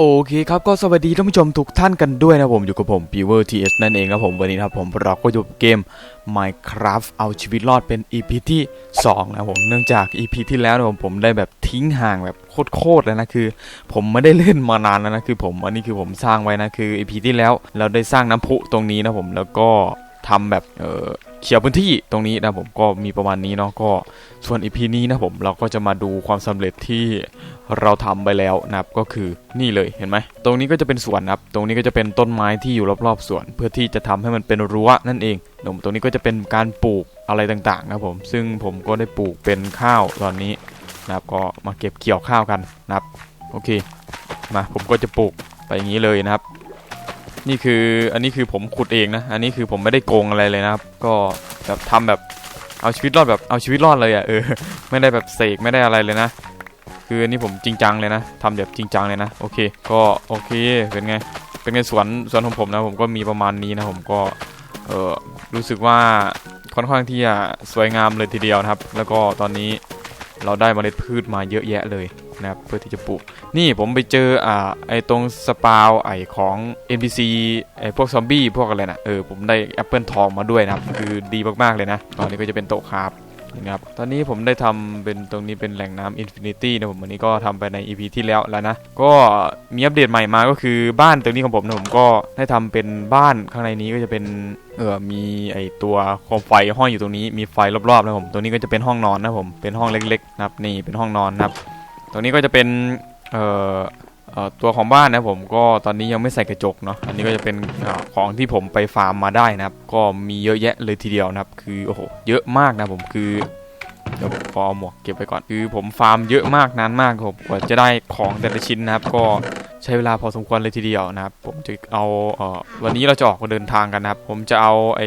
โอเคครับก็สวัสดีท่านผู้ชมทุกท่านกันด้วยนะผมอยู่กับผม p ีเวอร์ทีนั่นเองครับผมวันนี้ครับผมเราก็อยู่บเกม Minecraft เอาชีวิตรอดเป็น EP ที่ 2 นะผมเนื่องจาก EP ที่แล้วนะผมผมได้แบบทิ้งห่างแบบโคตรๆเลยนะคือ ผมไม่ได้เล่นมานานแล้วนะคือผมอันนี้คือผมสร้างไว้นะคือ EP ที่แล้วเราได้สร้างน้ำพุตรงนี้นะผมแล้วก็ทำแบบเออ เคลียร์พื้นที่ตรงนี้นะผมก็มีประมาณนี้เนาะก็ส่วน EP นี้นะผมเราก็จะมาดูความสำเร็จที่เราทำไปแล้วนะครับก็คือนี่เลยเห็นไหมตรงนี้ก็จะเป็นสวนนะครับตรงนี้ก็จะเป็นต้นไม้ที่อยู่รอบๆสวน เพื่อที่จะทำให้มันเป็นรั้วนั่นเองเดี๋ยวตรงนี้ก็จะเป็นการปลูกอะไรต่างๆนะผมซึ่งผมก็ได้ปลูกเป็นข้าวตอนนี้นะครับก็มาเก็บเกี่ยวข้าวกันนะครับโอเคมาผมก็จะปลูกไปอย่างนี้เลยนะครับ นี่คืออันนี้คือผมขุดเองนะ อันนี้คือผมไม่ได้โกงอะไรเลยนะครับ ก็แบบทำแบบเอาชีวิตรอดแบบเอาชีวิตรอดเลยอะ่ะเออ ไม่ได้แบบเสกไม่ได้อะไรเลยนะ คืออันนี้ผมจริงจังเลยนะทำแบบจริงจังเลยนะโอเค ก็โอเคเป็นไงเป็นไงสวนสวนของผมนะผมก็มีประมาณนี้นะผมก็เออรู้สึกว่าค่อนข้างที่จะสวยงามเลยทีเดียวนะครับ แล้วก็ตอนนี้เราได้เมล็ดพืชมาเยอะแยะเลย นะครับเพื่อที่จะปลูก นี่ผมไปเจออ่าไอตรงสปาวไอของ NPC ไอพวกซอมบี้พวกอะไรนะเออผมได้แอปเปิลทองมาด้วยนะครับคือดีมากๆเลยนะ ตอนนี้ก็จะเป็นโต๊ะคราฟนะครับตอนนี้ผมได้ทำเป็นตรงนี้เป็นแหล่งน้ำอินฟินิตี้นะผมวันนี้ก็ทำไปใน EP ที่แล้วแล้วนะ ก็มีอัปเดตใหม่มาก็คือบ้านตรงนี้ของผมนะผมก็ได้ทำเป็นบ้านข้างในนี้ก็จะเป็นเออมีไอตัวโคมไฟห้อยอยู่ตรงนี้มีไฟรอบๆนะผมตรงนี้ก็จะเป็นห้องนอนนะผมเป็นห้องเล็กๆนะครับนี่เป็นห้องนอนนะครับ ตรงนี้ก็จะเป็นเอ่อตัวของบ้านนะผมก็ตอนนี้ยังไม่ใส่กระจกเนาะอันนี้ก็จะเป็นอของที่ผมไปฟาร์มมาได้นะครับ ก็มีเยอะแยะเลยทีเดียวนะครับ คือโอ้โหเยอะมากนะผมคือเดี๋ยวผมขอเอาหมวกเก็บไปก่อนคือผมฟาร์มเยอะมากนานมากครับกว่าจะได้ของแต่ละชิ้นนะครับ ก็ใช้เวลาพอสมควรเลยทีเดียวนะครับ ผมจะเอาเออวันนี้เราจะออกเดินทางกันนะครับ ผมจะเอาไอ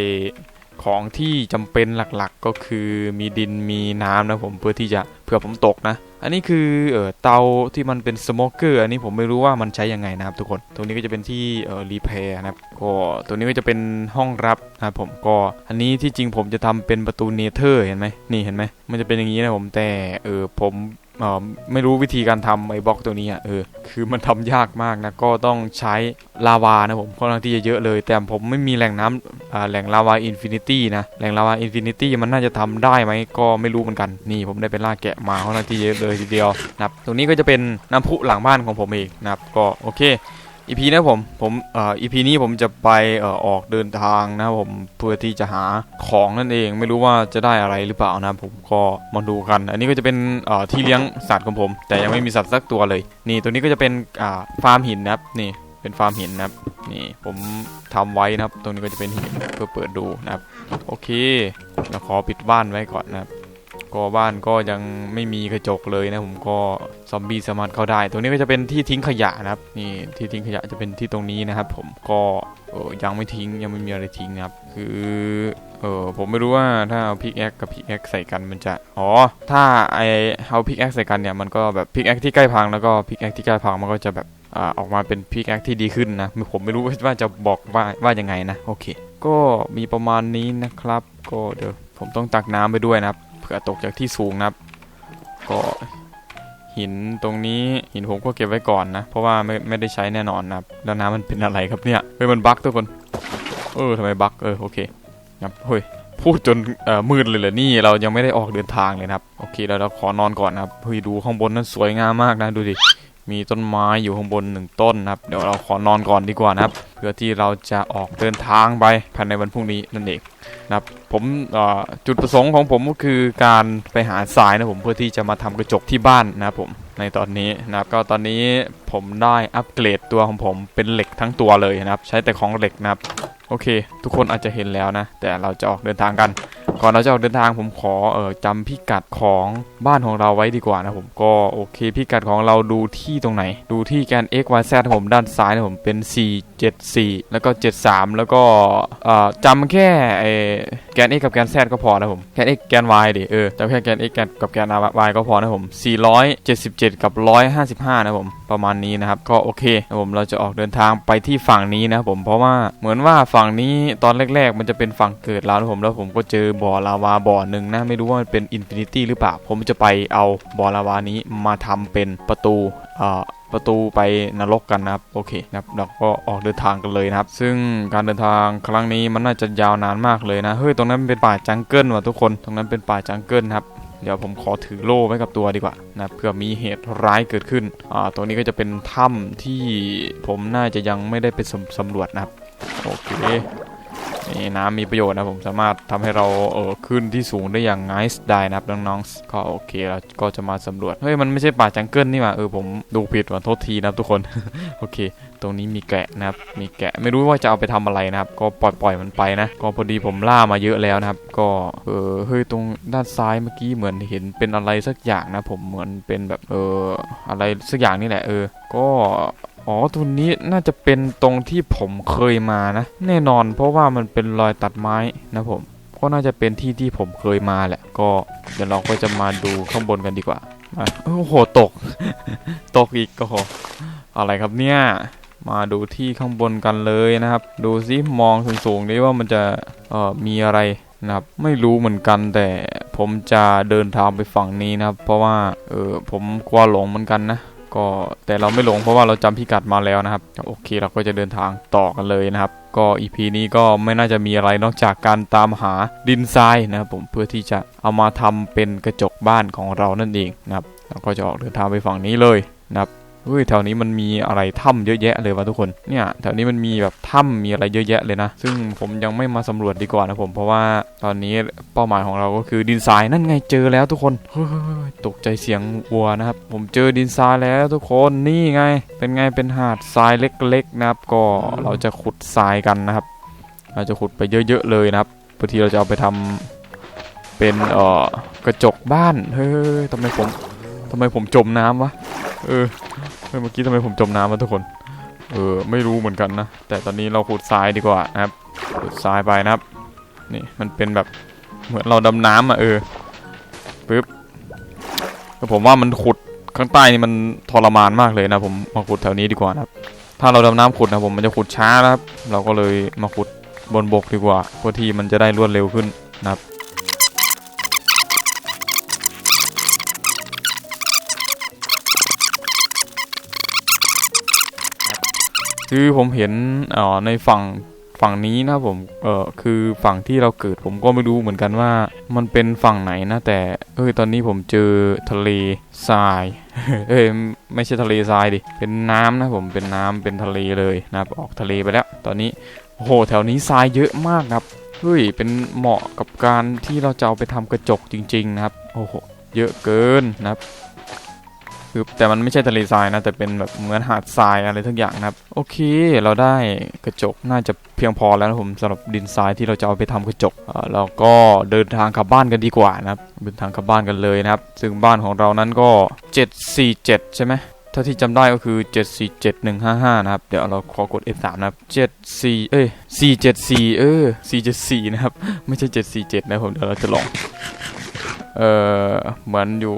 ของที่จำเป็นหลักๆก็คือมีดินมีน้ำนะผมเพื่อที่จะเผื่อผมตกนะ อันนี้คือเออเตาที่มันเป็นสโมเกอร์อันนี้ผมไม่รู้ว่ามันใช้ยังไงนะครับทุกคน ตรงนี้ก็จะเป็นที่เออรีเพย์นะครับก็ตรงนี้ก็จะเป็นห้องรับนะครับผมก็อันนี้ที่จริงผมจะทำเป็นประตูเนเธอร์เห็นไหมนี่เห็นไหมมันจะเป็นอย่างนี้นะผมแต่เออผม ไม่รู้วิธีการทำไอ้บล็อกตัวนี้อะเออคือมันทำยากมากนะก็ต้องใช้ลาวานะผมค่อนข้างที่จะเยอะเลย แต่ผมไม่มีแหล่งน้ำแหล่งลาวาอินฟินิตี้นะแหล่งลาวาอินฟินิตี้มันน่าจะทำได้ไหมก็ไม่รู้เหมือนกันนี่ผมได้ไปล่าแกะมาค่อนข้างที่เยอะเลยทีเดียวนะครับตรงนี้ก็จะเป็นน้ำพุหลังบ้านของผมเองนะครับก็โอเค อีพีนะผมผมเอ่ออีพีนี้ผมจะไปเอ่อออกเดินทางนะครับผมเพื่อที่จะหาของนั่นเองไม่รู้ว่าจะได้อะไรหรือเปล่านะผมก็มาดูกัน อันนี้ก็จะเป็นเอ่อที่เลี้ยงสัตว์ของผม แต่ยังไม่มีสัตว์สักตัวเลย นี่ตัวนี้ก็จะเป็นอ่าฟาร์มหินนะครับนี่เป็นฟาร์มหินนะครับนี่ผมทำไว้นะครับ ตรงนี้ก็จะเป็นหินเพื่อเปิดดูนะครับ โอเคเราขอปิดบ้านไว้ก่อนนะครับ ก็บ้านก็ยังไม่มีกระจกเลยนะผมก็ซอมบี้สามารถเข้าได้ ตรงนี้ก็จะเป็นที่ทิ้งขยะนะครับนี่ที่ทิ้งขยะจะเป็นที่ตรงนี้นะครับ ผมก็ยังไม่ทิ้งยังไม่มีอะไรทิ้งนะครับ คือเออผมไม่รู้ว่าถ้าเอาพิกแอคกับพิกแอคใส่กันมันจะอ๋อถ้าไอเอาพิกแอคใส่กันเนี่ยมันก็แบบพิกแอคที่ใกล้พังแล้วก็พิกแอคที่ใกล้พังมันก็จะแบบอ่าออกมาเป็นพิกแอคที่ดีขึ้นนะผมไม่รู้ว่าจะบอกว่าว่ายังไงนะโอเค ก็มีประมาณนี้นะครับ ก็เดี๋ยวผมต้องตักน้ำไปด้วยนะครับ เผื่อตกจากที่สูงนะครับ ก็หินตรงนี้หินผมก็เก็บไว้ก่อนนะ เพราะว่าไม่ไม่ได้ใช้แน่นอนนะครับแล้วน้ำมันเป็นอะไรครับเนี่ยเฮ้ยมันบั๊กทุกคนเออทำไมบั๊กเออโอเคครับเฮ้ยพูดจนเอ่อมืดเลยเหรอนี่เรายังไม่ได้ออกเดินทางเลยนะครับ โอเคแล้วเราขอนอนก่อนนะครับเฮ้ยดูข้างบนนั้นสวยงามมากนะดูดิ มีต้นไม้อยู่ข้างบนหนึ่งต้นนะครับ เดี๋ยวเราขอนอนก่อนดีกว่านะครับ เพื่อที่เราจะออกเดินทางไปภายในวันพรุ่งนี้นั่นเองนะครับผมจุดประสงค์ของผมก็คือการไปหาทรายนะผมเพื่อที่จะมาทำกระจกที่บ้านนะครับผมในตอนนี้นะครับก็ตอนนี้ผมได้อัปเกรดตัวของผมเป็นเหล็กทั้งตัวเลยนะครับ ใช้แต่ของเหล็กนะครับ โอเค ทุกคนอาจจะเห็นแล้วนะ แต่เราจะออกเดินทางกัน ก่อนเราจะออกเดินทางผมขอเออจำพิกัดของบ้านของเราไว้ดีกว่านะผมก็โอเคพิกัดของเราดูที่ตรงไหน ดูที่แกน x y z นะผมด้านซ้ายนะผมเป็น 4 7 4 แล้วก็ 73 แล้วก็เอ่อจำแค่ไอแกน x กับแกน z ก็พอนะผมแกน x แกน y ดิเออจำแค่แกน x กับแกน y ก็พอนะผม477 กับ 155 นะผม ประมาณนี้นะครับ ก็โอเคนะผมเราจะออกเดินทางไปที่ฝั่งนี้นะครับผมเพราะว่าเหมือนว่าฝั่งนี้ตอนแรก ๆ มันจะเป็นฝั่งเกิดเรานะผมแล้วผมก็เจอบ่อลาวาบ่อหนึ่งนะไม่รู้ว่ามันเป็นอินฟินิตี้หรือเปล่า ผมจะไปเอาบ่อลาวานี้มาทำเป็นประตูเอ่อประตูไปนรกกันนะครับโอเคนะครับเราก็ออกเดินทางกันเลยนะครับ ซึ่งการเดินทางครั้งนี้มันน่าจะยาวนานมากเลยนะเฮ้ยตรงนั้นเป็นป่าจังเกิลว่ะทุกคน ตรงนั้นเป็นป่าจังเกิลครับ เดี๋ยวผมขอถือโล่ไว้กับตัวดีกว่านะเพื่อมีเหตุร้ายเกิดขึ้นอ่าตรงนี้ก็จะเป็นถ้ำที่ผมน่าจะยังไม่ได้ไปสำสำรวจนะครับโอเค นี่น้ำมีประโยชน์นะผมสามารถทำให้เราเออขึ้นที่สูงได้อย่างง่ายได้นะครับน้องๆก็โอเคแล้วก็จะมาสำรวจเฮ้ยมันไม่ใช่ป่าจังเกิลนี่หว่าเออผมดูผิดว่ะโทษทีนะทุกคนโอเค ตรงนี้มีแกะนะครับมีแกะไม่รู้ว่าจะเอาไปทำอะไรนะครับ ก็ปล่อยปล่อยมันไปนะ ก็พอดีผมล่ามาเยอะแล้วนะครับ ก็เออเฮ้ยตรงด้านซ้ายเมื่อกี้เหมือนเห็นเป็นอะไรสักอย่างนะผมเหมือนเป็นแบบเอออะไรสักอย่างนี่แหละเออ ก็ อ๋อตรงนี้น่าจะเป็นตรงที่ผมเคยมานะ แน่นอนเพราะว่ามันเป็นรอยตัดไม้นะผม ก็น่าจะเป็นที่ที่ผมเคยมาแหละ ก็เดี๋ยวเราก็จะมาดูข้างบนกันดีกว่าโอ้โหตก ตกอีกก็โหอะไรครับเนี่ย มาดูที่ข้างบนกันเลยนะครับ ดูซิมองสูงๆดิว่ามันจะเอ่อมีอะไรนะครับไม่รู้เหมือนกันแต่ผมจะเดินทางไปฝั่งนี้นะครับ เพราะว่าเออผมกลัวหลงเหมือนกันนะ ก็แต่เราไม่หลงเพราะว่าเราจำพิกัดมาแล้วนะครับโอเคเราก็จะเดินทางต่อกันเลยนะครับ ก็อีพีนี้ก็ไม่น่าจะมีอะไรนอกจากการตามหาดินทรายนะครับผมเพื่อที่จะเอามาทำเป็นกระจกบ้านของเรานั่นเองนะครับเราก็จะออกเดินทางไปฝั่งนี้เลยนะครับ เฮ้ยแถวนี้มันมีอะไรถ้ำเยอะแยะเลยวะทุกคน เนี่ยแถวนี้มันมีแบบถ้ำมีอะไรเยอะแยะเลยนะ ซึ่งผมยังไม่มาสำรวจดีกว่านะผม เพราะว่าตอนนี้เป้าหมายของเราก็คือดินทรายนั่นไงเจอแล้วทุกคน เฮ้ยตกใจเสียงวัวนะครับ ผมเจอดินทรายแล้วทุกคน นี่ไง เป็นไง เป็นหาดทรายเล็กๆนะครับ ก็เราจะขุดทรายกันนะครับ เราจะขุดไปเยอะๆเลยนะครับเพื่อที่เราจะเอาไปทำเป็นเอ่อกระจกบ้าน เฮ้ยทำไมผมทำไมผมจมน้ำวะ เออ เมื่อกี้ทำไมผมจมน้ำวะทุกคน เออไม่รู้เหมือนกันนะ แต่ตอนนี้เราขุดทรายดีกว่านะครับขุดทรายไปนะครับ นี่มันเป็นแบบเหมือนเราดำน้ำอะเออปึ๊บแต่ผมว่ามันขุดข้างใต้นี่มันทรมานมากเลยนะ ผมมาขุดแถวนี้ดีกว่านะครับ ถ้าเราดำน้ำขุดนะผมมันจะขุดช้านะครับ เราก็เลยมาขุดบนบกดีกว่าเพื่อที่มันจะได้รวดเร็วขึ้นนะครับ คือผมเห็นอ่อในฝั่งฝั่งนี้นะผม เออคือฝั่งที่เราเกิดผมก็ไม่รู้เหมือนกันว่า มันเป็นฝั่งไหนนะแต่เอ้ยตอนนี้ผมเจอทะเลทราย เอ้ยไม่ใช่ทะเลทรายดิ เป็นน้ำนะผม เป็นน้ำเป็นทะเลเลยนะครับออกทะเลไปแล้ว ตอนนี้โอ้โหแถวนี้ทรายเยอะมากครับ เฮ้ยเป็นเหมาะกับการที่เราจะเอาไปทำกระจกจริง ๆ นะครับ โอ้โห เยอะเกินนะครับ คือแต่มันไม่ใช่ทะเลทรายนะ แต่เป็นแบบเหมือนหาดทรายอะไรทั้งอย่างนะครับ โอเค เราได้กระจกน่าจะเพียงพอแล้วนะผมสำหรับดินทรายที่เราจะเอาไปทำกระจกเอ่อเราก็เดินทางกลับบ้านกันดีกว่านะครับเดินทางกลับบ้านกันเลยนะครับ ซึ่งบ้านของเรานั้นก็ 747 ใช่ไหมถ้าที่จำได้ก็คือ 747155 นะครับ เดี๋ยวเราขอกด F3 นะครับ 74 เอ้ย474 เออ 474 นะครับ ไม่ใช่ 747 นะผม เดี๋ยวเราจะลอง เออเหมือนอยู่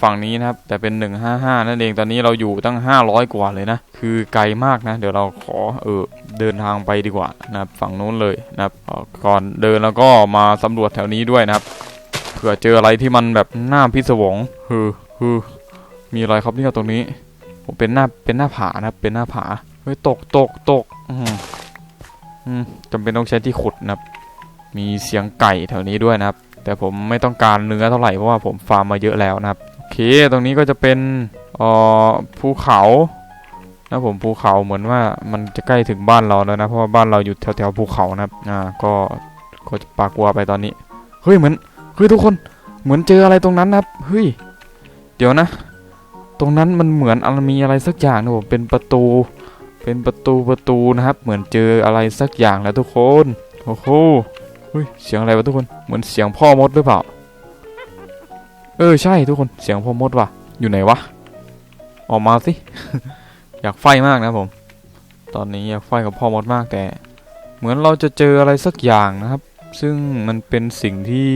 ฝั่งนี้นะครับ แต่เป็น 155 นั่นเองตอนนี้เราอยู่ตั้ง 500 กว่าเลยนะ คือไกลมากนะ เดี๋ยวเราขอเออเดินทางไปดีกว่านะครับฝั่งนู้นเลยนะครับก่อนเดินแล้วก็มาสำรวจแถวนี้ด้วยนะครับเผื่อเจออะไรที่มันแบบหน่าพิศวงฮือฮือมีอะไรครับเนี่ยตรงนี้ผมเป็นหน้าเป็นหน้าผานะครับเป็นหน้าผาเฮ้ยตกตกตกอืมอืมจำเป็นต้องใช้ที่ขุดนะครับ มีเสียงไก่แถวนี้ด้วยนะครับ แต่ผมไม่ต้องการเนื้อเท่าไหร่เพราะว่าผมฟาร์มมาเยอะแล้วนะครับโอเคตรงนี้ก็จะเป็นอ่อภูเขานะผมภูเขาเหมือนว่ามันจะใกล้ถึงบ้านเราแล้วนะเพราะว่าบ้านเราอยู่แถวๆภูเขานะครับอ่าก็ก็จะปากลัวไปตอนนี้เฮ้ยเหมือนเฮ้ยทุกคนเหมือนเจออะไรตรงนั้นนะครับเฮ้ยเดี๋ยวนะ ตรงนั้นมันเหมือนอมีอะไรสักอย่างนะผมเป็นประตู เป็นประตูประตูนะครับ เหมือนเจออะไรสักอย่างแล้วทุกคนโอ้โห ฮ้ยเสียงอะไรวะทุกคนเหมือนเสียงพ่อมดหรือเปล่า เออใช่ทุกคนเสียงพ่อมดว่ะอยู่ไหนวะออกมาสิอยากไฟมากนะผม ตอนนี้อยากไฟกับพ่อมดมากแต่ เหมือนเราจะเจออะไรสักอย่างนะครับ ซึ่งมันเป็นสิ่งที่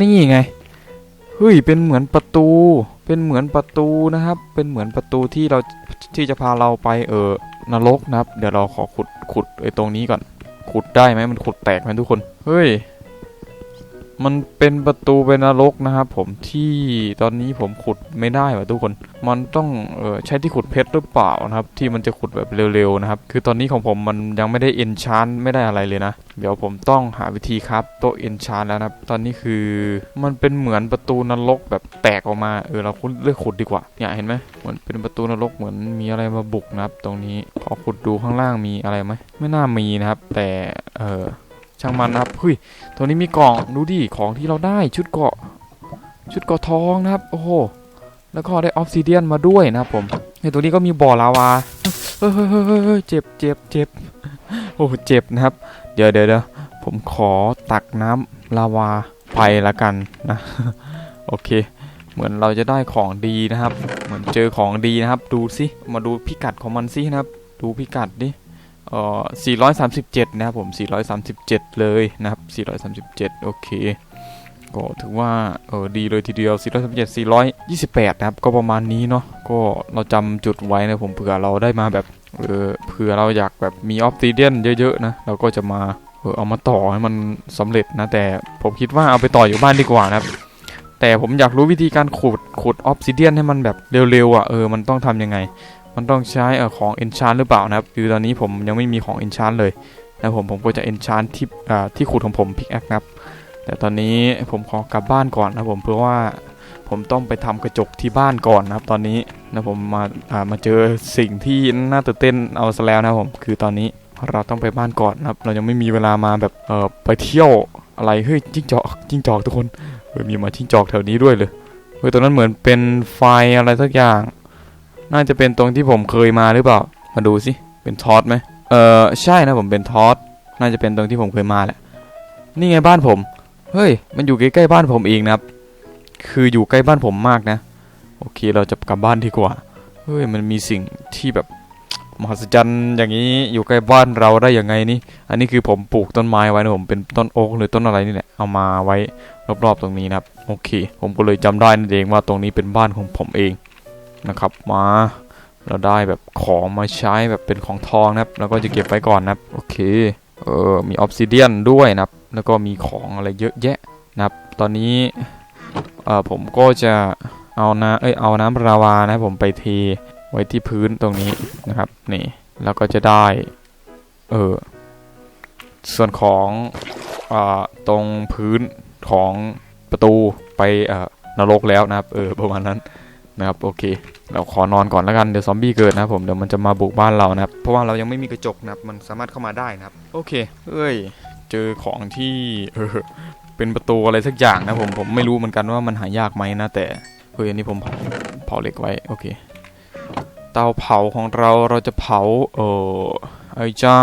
นี่ไงเฮ้ยเป็นเหมือนประตู เป็นเหมือนประตูนะครับ เป็นเหมือนประตูที่เราที่จะพาเราไปเออนรกนะครับ เดี๋ยวเราขอขุดขุดไอ้ตรงนี้ก่อน ขุดได้ไหมมันขุดแตกไหมทุกคน เฮ้ย มันเป็นประตูเป็นนรกนะครับผมที่ตอนนี้ผมขุดไม่ได้ว่ะทุกคน มันต้องเออใช้ที่ขุดเพชรหรือเปล่านะครับ ที่มันจะขุดแบบเร็วๆนะครับ คือตอนนี้ของผมมันยังไม่ได้เอนชานไม่ได้อะไรเลยนะ เดี๋ยวผมต้องหาวิธีครับโต๊ะเอนชานแล้วนะครับ ตอนนี้คือมันเป็นเหมือนประตูนรกแบบแตกออกมาเออเราเลือกขุดดีกว่าเนี่ยเห็นไหมมันเป็นประตูนรกเหมือนมีอะไรมาบุกนะครับ ตรงนี้ขอขุดดูข้างล่างมีอะไรไหมไม่น่ามีนะครับ แต่เออ ช่างมันนะครับเฮ้ยตัวนี้มีกล่องดูดิของที่เราได้ชุดเกาะ ชุดเกาะทองนะครับ โอ้โหแล้วก็ได้ออฟซิเดียนมาด้วยนะครับผมในตัวนี้ก็มีบ่อลาวาเฮ้ยเฮ้ยเฮ้ยเฮ้ยเฮ้ยเจ็บเจ็บเจ็บโอ้โหเจ็บนะครับ เดี๋ยวเดี๋ยวเดี๋ยวผมขอตักน้ำลาวาไปละกันนะ โอเค เหมือนเราจะได้ของดีนะครับ เหมือนเจอของดีนะครับ ดูสิมาดูพิกัดของมันสินะครับ ดูพิกัดดิ เอ่อ437 นะครับผม 437 เลยนะครับ 437 โอเคก็ถือว่าเออดีเลยทีเดียว 437 428 นะครับ ก็ประมาณนี้เนาะ ก็เราจำจุดไว้นะผมเผื่อเราได้มาแบบเออเผื่อเราอยากแบบมีออฟซิเดียนเยอะๆนะ เราก็จะมาเออเอามาต่อให้มันสำเร็จนะ แต่ผมคิดว่าเอาไปต่ออยู่บ้านดีกว่านะครับ แต่ผมอยากรู้วิธีการขุดขุดออฟซิเดียนให้มันแบบเร็วๆอะ เออ มันต้องทำยังไง มันต้องใช้อของ enchant หรือเปล่านะครับ คือตอนนี้ผมยังไม่มีของ enchant เลยนะผมผมก็จะ enchant ที่ที่ขุดของผม pickaxe นะครับ แต่ตอนนี้ผมขอกลับบ้านก่อนนะผมเพราะว่าผมต้องไปทำกระจกที่บ้านก่อนนะครับ ตอนนี้นะผมมาามาเจอสิ่งที่น่าตื่นเต้นเอาซะแล้วนะผมคือตอนนี้เราต้องไปบ้านก่อนนะครับ เรายังไม่มีเวลามาแบบเออไปเที่ยวอะไรเฮ้ยจิ้งจอกจิ้งจอกทุกคนเฮ้ยมีมาจิ้งจอกแถวนี้ด้วยเลยเฮ้ยตรงนั้นเหมือนเป็นไฟอะไรสักอย่าง น่าจะเป็นตรงที่ผมเคยมาหรือเปล่า มาดูสิ เป็นทอสไหมเออใช่นะผมเป็นทอส น่าจะเป็นตรงที่ผมเคยมาแหละ นี่ไงบ้านผม เฮ้ย มันอยู่ใกล้ๆบ้านผมเองนะครับ คืออยู่ใกล้บ้านผมมากนะ โอเค เราจะกลับบ้านดีกว่า เฮ้ย มันมีสิ่งที่แบบมหัศจรรย์อย่างนี้อยู่ใกล้บ้านเราได้ยังไงนี่ อันนี้คือผมปลูกต้นไม้ไว้นะผมเป็นต้นโอ๊กหรือต้นอะไรนี่แหละ เอามาไว้รอบๆตรงนี้นะครับ โอเค ผมก็เลยจำได้นั่นเองว่าตรงนี้เป็นบ้านของผมเอง นะครับมาเราได้แบบของมาใช้แบบเป็นของทองนะครับ แล้วก็จะเก็บไว้ก่อนนะครับโอเคเออมีออฟซิเดียนด้วยนะครับ แล้วก็มีของอะไรเยอะแยะนะครับ ตอนนี้เออผมก็จะเอาน้ำเอ้ยเอาน้ำราวานะผมไปเทไว้ที่พื้นตรงนี้นะครับนี่แล้วก็จะได้เออส่วนของอ่าตรงพื้นของประตูไปเอ่อนรกแล้วนะครับเออประมาณนั้น นะครับโอเค เราขอนอนก่อนแล้วกันเดี๋ยวซอมบี้เกิดนะครับผมเดี๋ยวมันจะมาบุกบ้านเรานะครับเพราะว่าเรายังไม่มีกระจกนะครับมันสามารถเข้ามาได้นะครับโอเค เอ้ย เจอของที่เออเป็นประตูอะไรสักอย่างนะผมผมไม่รู้เหมือนกันว่ามันหายากไหมนะแต่เฮ้ยอันนี้ผมเผาเผาเหล็กไว้โอเค เตาเผาของเราเราจะเผาเออไอ้เจ้า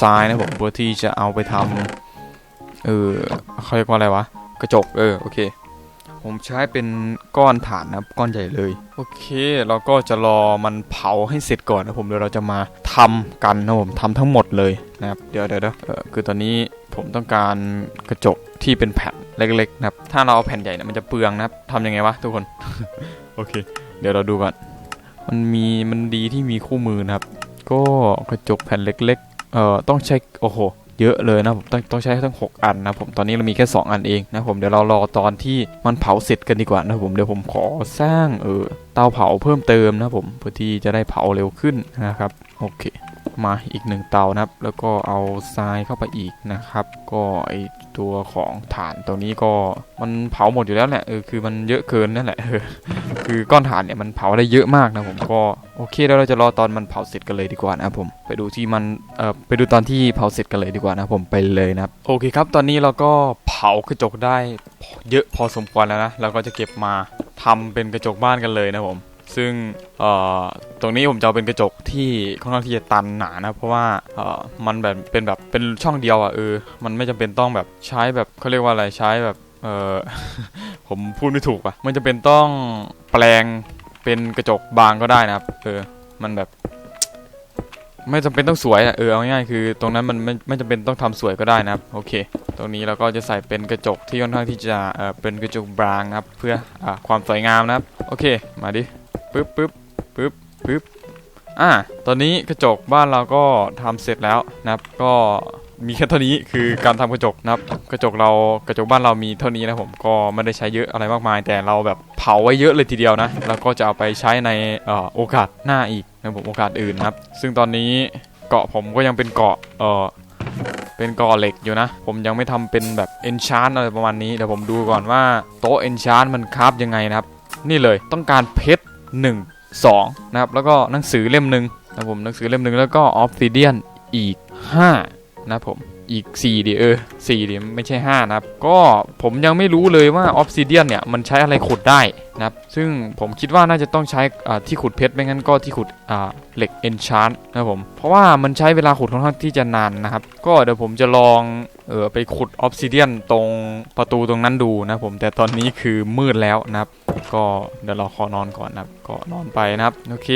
ทรายนะผมเพื่อที่จะเอาไปทำเออเขาเรียกว่าอะไรวะกระจกเออโอเค ผมใช้เป็นก้อนถ่านนะครับก้อนใหญ่เลย โอเคเราก็จะรอมันเผาให้เสร็จก่อนนะผมเดี๋ยวเราจะมาทำกันนะผมทำทั้งหมดเลยนะครับเดี๋ยวเดี๋ยวเดี๋ยวเออคือตอนนี้ผมต้องการกระจกที่เป็นแผ่นเล็กๆนะครับถ้าเราเอาแผ่นใหญ่เนี่ยมันจะเปลืองนะครับทำยังไงวะทุกคนโอเค เดี๋ยวเราดูก่อนมันมีมันดีที่มีคู่มือนะครับ ก็กระจกแผ่นเล็ก ๆ เอ่อต้องใช้โอ้โห เยอะเลยนะผมต้องต้องใช้ทั้ง 6 อันนะผมตอนนี้เรามีแค่ 2 อันเองนะผมเดี๋ยวเรารอตอนที่มันเผาเสร็จกันดีกว่านะผมเดี๋ยวผมขอสร้างเออเตาเผาเพิ่มเติมนะผมเพื่อที่จะได้เผาเร็วขึ้นนะครับโอเคมาอีกหนึ่งเตานะครับ แล้วก็เอาทรายเข้าไปอีกนะครับ ก็ไอ ตัวของถ่านตรงนี้ก็มันเผาหมดอยู่แล้วแหละเออคือมันเยอะเกินนั่นแหละเออคือก้อนถ่านเนี่ยมันเผาได้เยอะมากนะผมก็โอเคแล้วเราจะรอตอนมันเผาเสร็จกันเลยดีกว่านะผมไปดูที่มันเออไปดูตอนที่เผาเสร็จกันเลยดีกว่านะผมไปเลยนะครับโอเคครับ ตอนนี้เราก็เผากระจกได้เยอะพอสมควรแล้วนะเราก็จะเก็บมาทำเป็นกระจกบ้านกันเลยนะผม ซึ่งตรงนี้ผมจะเอาเป็นกระจกที่ค่อนข้างที่จะตันหนานะ เพราะว่ามันแบบเป็นแบบเป็นช่องเดียวอะเออมันไม่จำเป็นต้องแบบใช้แบบเขาเรียกว่าอะไรใช้แบบเออผมพูดไม่ถูกอะมันจะเป็นต้องแปลงเป็นกระจกบางก็ได้นะครับเออมันแบบ ไม่จำเป็นต้องสวยอะเออเอาง่ายๆคือ ตรงนั้นมันไม่ไม่จำเป็นต้องทำสวยก็ได้นะครับโอเค ตรงนี้เราก็จะใส่เป็นกระจกที่ค่อนข้างที่จะเออเป็นกระจกบางนะครับ เพื่ออ่าความสวยงามนะครับ โอเค มาดิ ปึ๊บปึ๊บปึ๊บปึ๊บอ่าตอนนี้กระจกบ้านเราก็ทำเสร็จแล้วนะครับ ก็มีแค่เท่านี้คือการทำกระจกนะครับ กระจกเรากระจกบ้านเรามีเท่านี้นะผมก็ไม่ได้ใช้เยอะอะไรมากมาย แต่เราแบบเผาไว้เยอะเลยทีเดียวนะแล้วก็จะเอาไปใช้ในออโอกาสหน้าอีกนะผมโอกาสอื่นนะครับ ซึ่งตอนนี้เกาะผมก็ยังเป็นเกาะเอ่อเป็นกาะเหล็กอยู่นะ ผมยังไม่ทำเป็นแบบเอนชานอะไรประมาณนี้เดี๋ยวผมดูก่อนว่าโต๊ะเอนชานมันคราฟยังไงนะครับ นี่เลยต้องการเพชร หนึ่งสองนะครับแล้วก็หนังสือเล่มหนึ่งนะผมหนังสือเล่มหนึ่งแล้วก็ออฟซิเดียนอีก 5 นะผมอีก 4ดิเออ4ดิไม่ใช่ 5 นะครับ ก็ผมยังไม่รู้เลยว่าออฟซิเดียนเนี่ย มันใช้อะไรขุดได้นะครับ ซึ่งผมคิดว่าน่าจะต้องใช้อ่าที่ขุดเพชรไม่งั้นก็ที่ขุดอ่าเหล็กเอนชานนะครับผม เพราะว่ามันใช้เวลาขุดค่อนข้างที่จะนานนะครับ ก็เดี๋ยวผมจะลองเออไปขุดออฟซิเดียนตรงประตูตรงนั้นดูนะผมแต่ตอนนี้คือมืดแล้วนะครับ ก็เดี๋ยวเราขอนอนก่อนนะครับก็นอนไปนะครับโอเค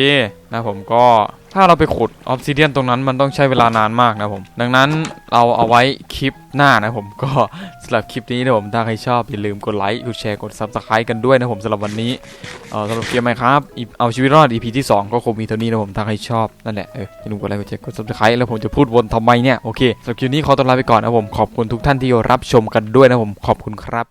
นะผมก็ถ้าเราไปขุดออฟซิเดียนตรงนั้นมันต้องใช้เวลานานมากนะผม ดังนั้นเราเอาไว้คลิปหน้านะผมก็สำหรับคลิปนี้นะผมถ้าใครชอบอย่าลืมกดไลค์กดแชร์กด subscribe กันด้วยนะผมสำหรับวันนี้เออสำหรับเกมไหมครับเอาชีวิตรอด EP ที่ 2 ก็คงมีเท่านี้นะผมถ้าใครชอบนั่นแหละเอออย่าลืมกดไลค์กดแชร์กด subscribe แล้วผมจะพูดวนทำไมเนี่ยโอเคสำหรับคลิปนี้ขอตัวลาไปก่อนนะผมขอบคุณทุกท่านที่รับชมกันด้วยนะผมขอบคุณครับ